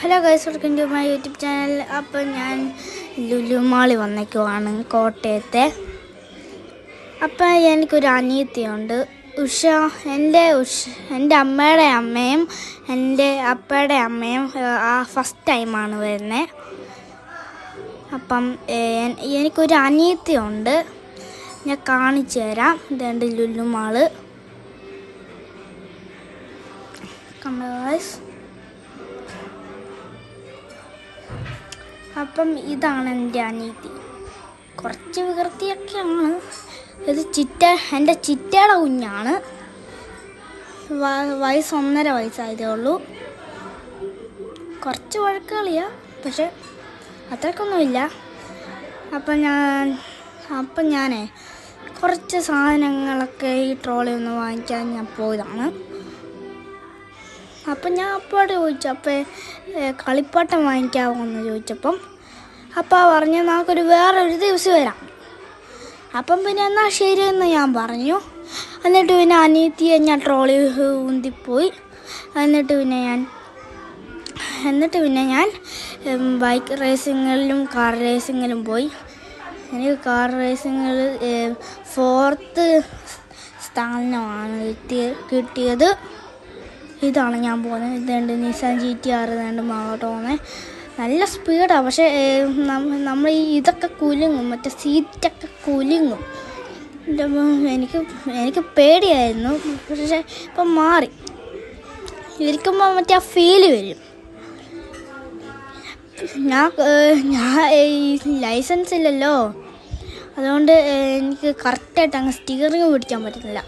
Hello guys welcome to my YouTube channel അപ്പോൾ ഞാൻ ലുലുമാളി വന്നേക്കുവാണ് കോട്ടയത്തെ. അപ്പം എനിക്കൊരു അനിയത്തിയുണ്ട് ഉഷ. എന്റെ ഉഷ എന്റെ അമ്മയുടെ അമ്മയും എന്റെ അപ്പയുടെ അമ്മയും ആ ഫസ്റ്റ് ടൈമാണ് വരുന്നത് അപ്പം എനിക്കൊരു അനിയത്തിയുണ്ട്. ഞാൻ കാണിച്ചു തരാം ഇതുണ്ട് ലുലുമാൾ കണ്ടോ അപ്പം ഇതാണ് എന്റെ അനീതി. കുറച്ച് വികൃതിയൊക്കെയാണ്. ഇത് ചിറ്റ എന്റെ ചിറ്റയുടെ കുഞ്ഞാണ്. വയസ്സ് ഒന്നര വയസ്സായതേ ഉള്ളൂ. കുറച്ച് വഴക്കുകളിയാ പക്ഷെ അത്രക്കൊന്നുമില്ല. അപ്പം ഞാൻ അപ്പം ഞാനേ കുറച്ച് സാധനങ്ങളൊക്കെ ഈ ട്രോളിൽ ഒന്ന് വാങ്ങിക്കാൻ ഞാൻ പോയതാണ്. അപ്പം ഞാൻ അപ്പോഴോട് ചോദിച്ചു അപ്പോൾ കളിപ്പാട്ടം വാങ്ങിക്കാമോ എന്ന് ചോദിച്ചപ്പം അപ്പോൾ പറഞ്ഞു നമുക്കൊരു വേറൊരു ദിവസം വരാം. അപ്പം പിന്നെ എന്നാൽ ശരിയെന്ന് ഞാൻ പറഞ്ഞു. എന്നിട്ട് പിന്നെ അനിയത്തിയെ ഞാൻ ട്രോളി ഊന്തിപ്പോയി. എന്നിട്ട് പിന്നെ ഞാൻ എന്നിട്ട് പിന്നെ ഞാൻ ബൈക്ക് റേസിങ്ങിലും കാർ റേസിങ്ങിലും പോയി. എനിക്ക് കാർ റേസിങ്ങിൽ ഫോർത്ത് സ്ഥാനമാണ് കിട്ടിയ കിട്ടിയത്. ഇതാണ് ഞാൻ പോകുന്നത്. ഇതുണ്ട് നിസാൻ ജി ടി ആർ ഇതുണ്ട് പോകുന്നത് നല്ല സ്പീഡാണ് പക്ഷേ നമ്മൾ ഈ ഇതൊക്കെ കുലുങ്ങും. മറ്റേ സീറ്റൊക്കെ കുലുങ്ങും. എനിക്ക് എനിക്ക് പേടിയായിരുന്നു. പക്ഷേ ഇപ്പം മാറി. ഇരിക്കുമ്പോൾ മറ്റേ ആ ഫീൽ വരും. ഞാൻ ഞാൻ ലൈസൻസ് ഇല്ലല്ലോ. അതുകൊണ്ട് എനിക്ക് കറക്റ്റായിട്ട് അങ്ങ് സ്റ്റിയറിങ് പിടിക്കാൻ പറ്റുന്നില്ല.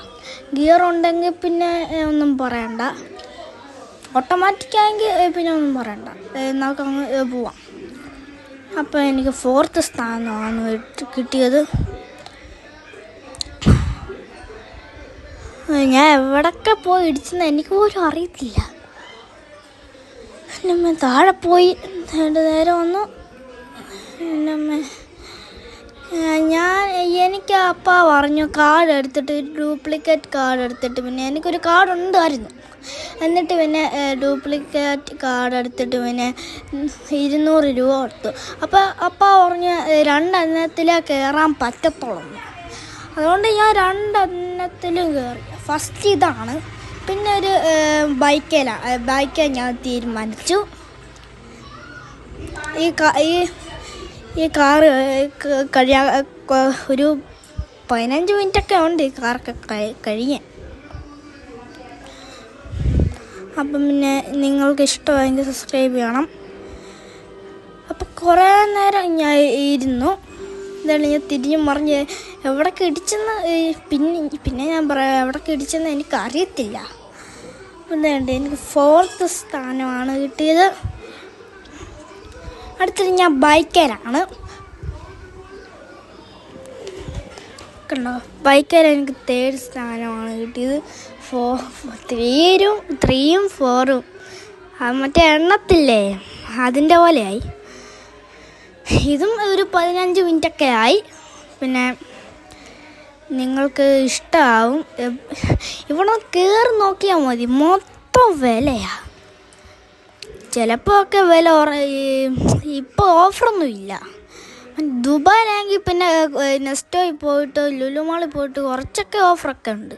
ഗിയർ ഉണ്ടെങ്കിൽ പിന്നെ ഒന്നും പറയണ്ട. ഓട്ടോമാറ്റിക് ആയെങ്കിൽ പിന്നെ ഒന്നും പറയണ്ട. നമുക്ക് അങ്ങ് പോവാം. അപ്പോൾ എനിക്ക് ഫോർത്ത് സ്ഥാനമാണ് കിട്ടി- കിട്ടിയത്. ഞാൻ എവിടൊക്കെ പോയി ഇടിച്ചെന്ന് എനിക്ക് പോലും അറിയത്തില്ല. എന്റെ താഴെ പോയി നേരെ നേരെ വന്നു എന്റെ ഞാൻ എനിക്ക് അപ്പ പറഞ്ഞു കാർഡ് എടുത്തിട്ട് ഡ്യൂപ്ലിക്കേറ്റ് കാർഡ് എടുത്തിട്ട്. പിന്നെ എനിക്കൊരു കാർഡ് ഉണ്ടായിരുന്നു. എന്നിട്ട് പിന്നെ ഡ്യൂപ്ലിക്കേറ്റ് കാർഡ് എടുത്തിട്ട് പിന്നെ ഇരുന്നൂറ് രൂപ കൊടുത്തു. അപ്പോൾ അപ്പോൾ പറഞ്ഞ് രണ്ടെണ്ണത്തിലേ കയറാൻ പറ്റത്തുള്ളൂ അതുകൊണ്ട് ഞാൻ രണ്ടെണ്ണത്തിലും കയറി ഫസ്റ്റ് ഇതാണ്. പിന്നെ ഒരു ബൈക്കിലാണ് ബൈക്കേ ഞാൻ തീരുമാനിച്ചു. ഈ ഈ ഈ കാറ് കഴിയാ ഒരു പതിനഞ്ച് മിനിറ്റൊക്കെ ഉണ്ട് ഈ കാറൊക്കെ കഴിയാൻ. അപ്പം പിന്നെ നിങ്ങൾക്ക് ഇഷ്ടമായെങ്കിൽ സബ്സ്ക്രൈബ് ചെയ്യണം. അപ്പം കുറേ നേരം ഞാൻ ഇരുന്നു. എന്താണ് ഞാൻ തിരിഞ്ഞു മറിഞ്ഞ് എവിടെ കിടിച്ചെന്ന് പിന്നെ പിന്നെ ഞാൻ പറയാം എവിടെ കിടിച്ചെന്ന് എനിക്ക് അറിയത്തില്ല എന്താണ്ട് എനിക്ക് ഫോർത്ത് സ്ഥാനമാണ് കിട്ടിയത്. അടുത്തത് ഞാൻ ബൈക്കറാണ് കണ്ടോ? ബൈക്കർ എനിക്ക് തേർഡ് സ്ഥാനമാണ് കിട്ടിയത്. ഫോ ത്രീയും ത്രീയും ഫോറും മറ്റേ എണ്ണത്തില്ലേ? അതിന്റെ പോലെയായി. ഇതും ഒരു പതിനഞ്ച് മിനിറ്റൊക്കെ ആയി. പിന്നെ നിങ്ങൾക്ക് ഇഷ്ടമാവും ഇവിടെ കയറി നോക്കിയാൽ മതി. മൊത്തം വിലയാ. ചിലപ്പോൾ ഒക്കെ വില ഇപ്പോൾ ഓഫറൊന്നും ഇല്ല ദുബായിലാണെങ്കിൽ പിന്നെ നെസ്റ്റോയിൽ പോയിട്ട് ലുലുമാളിൽ പോയിട്ട് കുറച്ചൊക്കെ ഓഫറൊക്കെ ഉണ്ട്.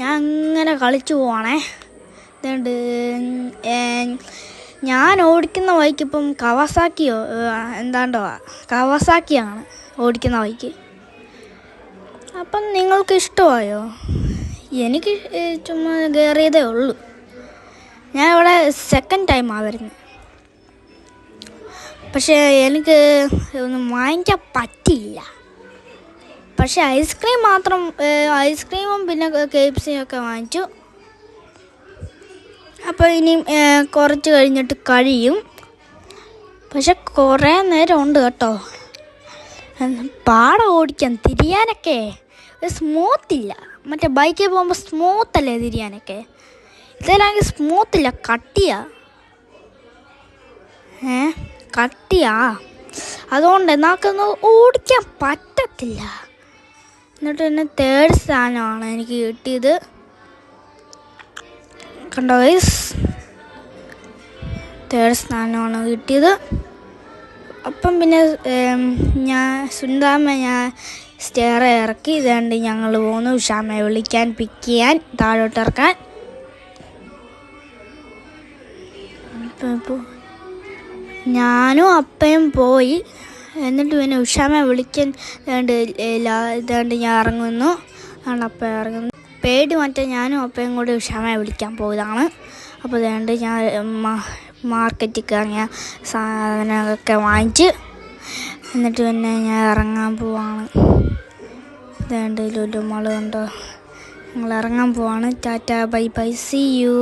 ഞാൻ അങ്ങനെ കളിച്ചു പോവാണേ. ഇതുണ്ട് ഞാൻ ഓടിക്കുന്ന ബൈക്ക് ഇപ്പം കവാസാക്കിയോ എന്താണ്ടോ കവാസാക്കിയാണ് ഓടിക്കുന്ന ബൈക്ക് അപ്പം നിങ്ങൾക്ക് ഇഷ്ടമായോ? എനിക്ക് ചുമ്മാ കയറിയതേ ഉള്ളൂ. ഞാൻ ഇവിടെ സെക്കൻഡ് ടൈമാണ് വരുന്നത്. പക്ഷേ എനിക്ക് ഒന്നും വാങ്ങിക്കാൻ പറ്റില്ല പക്ഷേ ഐസ്ക്രീം മാത്രം ഐസ്ക്രീമും പിന്നെ കെ ഒക്കെ വാങ്ങിച്ചു. അപ്പോൾ ഇനി കുറച്ച് കഴിഞ്ഞിട്ട് കഴിയും. പക്ഷെ കുറേ നേരം ഉണ്ട് കേട്ടോ. പാടം ഓടിക്കാൻ തിരിയാനൊക്കെ ഒരു സ്മൂത്ത് ഇല്ല. മറ്റേ ബൈക്കിൽ പോകുമ്പോൾ സ്മൂത്ത് അല്ലേ തിരിയാനൊക്കെ? സ്മൂത്ത് ഇല്ല കട്ടിയാ. ഏ? കട്ടിയാ. അതുകൊണ്ട് എന്നാക്കൊന്ന് ഓടിക്കാൻ പറ്റത്തില്ല. എന്നിട്ട് പിന്നെ തേർഡ് സ്ഥാനമാണ് എനിക്ക് കിട്ടിയത്. കണ്ടോ വൈസ് തേർഡ് സ്ഥാനമാണ് കിട്ടിയത്. അപ്പം പിന്നെ ഞാൻ സുന്ദാമ്മ ഞാൻ സ്റ്റെയർ ഇറക്കി. ഇതുകൊണ്ട് ഞങ്ങൾ പോന്നു. ഉഷാമ്മയെ വിളിക്കാൻ പിക്ക് ചെയ്യാൻ താഴോട്ടിറക്കാൻ ഇപ്പോൾ ഇപ്പം ഇപ്പോൾ ഞാനും അപ്പയും പോയി. എന്നിട്ട് പിന്നെ ഉഷാമ വിളിക്കാൻ ഇതാണ്ട് ഞാൻ ഇറങ്ങുന്നു. ആണ് അപ്പ ഇറങ്ങുന്നു പേടി മറ്റേ ഞാനും അപ്പയും കൂടി ഉഷാമയെ വിളിക്കാൻ പോയതാണ്. അപ്പോൾ ഇതാണ്ട് ഞാൻ മാർക്കറ്റിൽ കറങ്ങിയ സാധനങ്ങളൊക്കെ വാങ്ങിച്ച് എന്നിട്ട് പിന്നെ ഞാൻ ഇറങ്ങാൻ പോവാണ്. ഇതാണ്ട് ലുലു മാൾ കണ്ടോ? ഞങ്ങൾ ഇറങ്ങാൻ പോവാണ്. Tata bye bye see you.